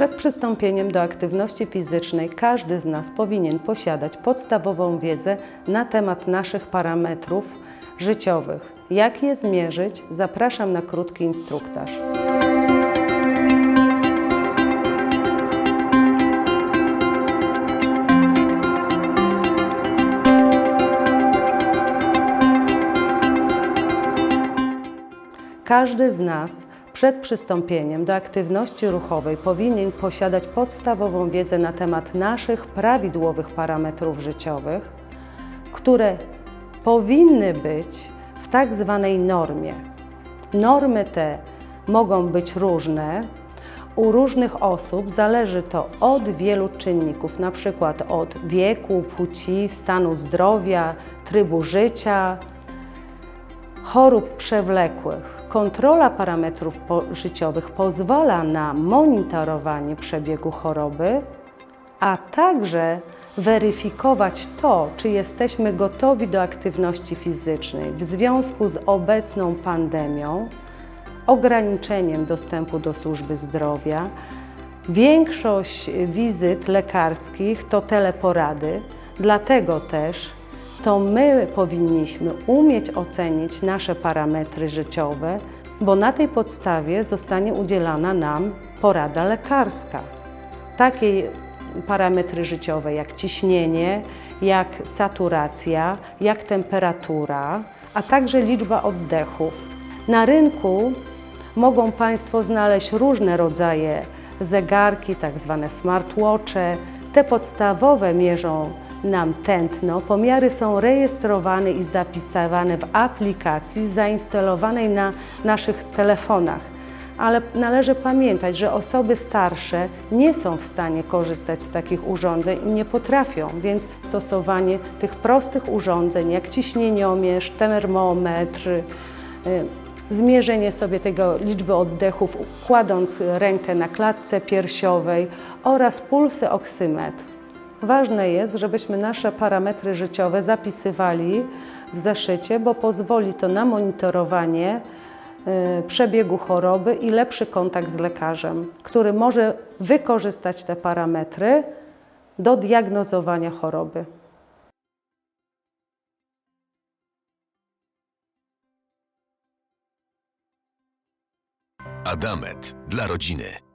Przed przystąpieniem do aktywności fizycznej każdy z nas powinien posiadać podstawową wiedzę na temat naszych parametrów życiowych. Jak je zmierzyć? Zapraszam na krótki instruktaż. Każdy z nas przed przystąpieniem do aktywności ruchowej powinien posiadać podstawową wiedzę na temat naszych prawidłowych parametrów życiowych, które powinny być w tak zwanej normie. Normy te mogą być różne. U różnych osób zależy to od wielu czynników, przykład od wieku, płci, stanu zdrowia, trybu życia, chorób przewlekłych. Kontrola parametrów życiowych pozwala na monitorowanie przebiegu choroby, a także weryfikować to, czy jesteśmy gotowi do aktywności fizycznej w związku z obecną pandemią, ograniczeniem dostępu do służby zdrowia. Większość wizyt lekarskich to teleporady, dlatego też to my powinniśmy umieć ocenić nasze parametry życiowe, bo na tej podstawie zostanie udzielana nam porada lekarska. Takie parametry życiowe jak ciśnienie, jak saturacja, jak temperatura, a także liczba oddechów. Na rynku mogą Państwo znaleźć różne rodzaje zegarki, tak zwane smartwatche. Te podstawowe mierzą nam tętno. Pomiary są rejestrowane i zapisywane w aplikacji zainstalowanej na naszych telefonach. Ale należy pamiętać, że osoby starsze nie są w stanie korzystać z takich urządzeń i nie potrafią, więc stosowanie tych prostych urządzeń jak ciśnieniomierz, termometr, y, zmierzenie sobie tego liczby oddechów, kładąc rękę na klatce piersiowej oraz pulsy oksymetr. Ważne jest, żebyśmy nasze parametry życiowe zapisywali w zeszycie, bo pozwoli to na monitorowanie y, przebiegu choroby i lepszy kontakt z lekarzem, który może wykorzystać te parametry do diagnozowania choroby. Adamet dla rodziny.